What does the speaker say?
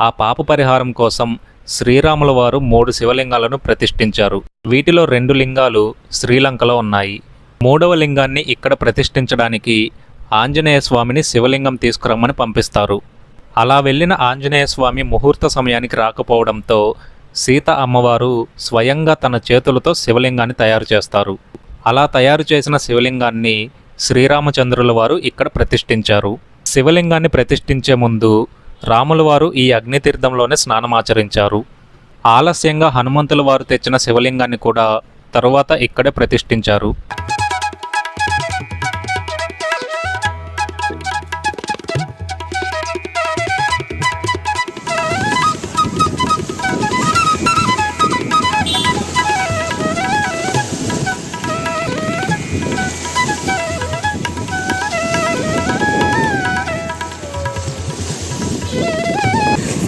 ఆ పాప పరిహారం కోసం శ్రీరాముల వారు మూడు శివలింగాలను ప్రతిష్ఠించారు. వీటిలో రెండు లింగాలు శ్రీలంకలో ఉన్నాయి. మూడవ లింగాన్ని ఇక్కడ ప్రతిష్ఠించడానికి ఆంజనేయ స్వామిని శివలింగం తీసుకురమ్మని పంపిస్తారు. అలా వెళ్ళిన ఆంజనేయ స్వామి ముహూర్త సమయానికి రాకపోవడంతో సీత అమ్మవారు స్వయంగా తన చేతులతో శివలింగాన్ని తయారు చేస్తారు. అలా తయారు చేసిన శివలింగాన్ని శ్రీరామచంద్రుల వారు ఇక్కడ ప్రతిష్ఠించారు. శివలింగాన్ని ప్రతిష్ఠించే ముందు రాముల వారు ఈ అగ్నితీర్థంలోనే స్నానమాచరించారు. ఆలస్యంగా హనుమంతుల వారు తెచ్చిన శివలింగాన్ని కూడా తరువాత ఇక్కడే ప్రతిష్ఠించారు.